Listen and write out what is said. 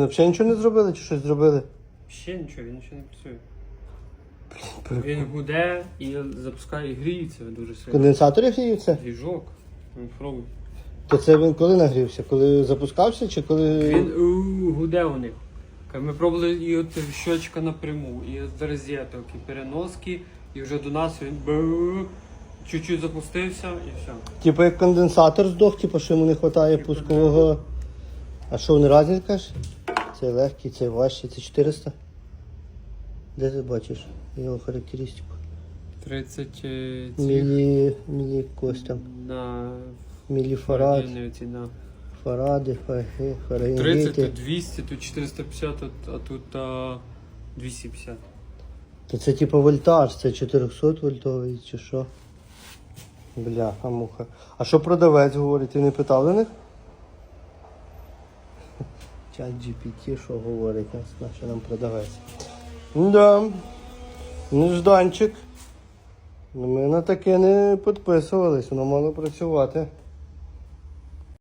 Взагалі нічого не зробили чи щось зробили? Ще нічого, він ще не працює. Блін, Він гуде і запускає і гріється дуже сильно. Конденсатори гріються? Двіжок. Він. То це він коли нагрівся? Коли запускався чи коли. Він у, гуде у них. Ми пробували і от щочка напряму, і от розеток, і переноски, і вже до нас він бу- чуть-чуть запустився і все. Типу як конденсатор здох, типу, що йому не вистачає Типу, пускового. А що вони разні кажеш? Це легкий, це важчий, це 400. Де ти бачиш його характеристику? 30 е, Мілі. Мілі якось там. на Міліфарад, фаради, фаги, 30, фаренгейти. тут 200, тут 450, а, а тут а, 250. То це типу вольтаж, це 400 вольтовий чи що? Бляха муха. А що продавець говорить? Ти не питав до них? Чат GPT, що говорить, що нам продавець. Да. Нежданчик. Ми на таке не підписувались, воно мало працювати.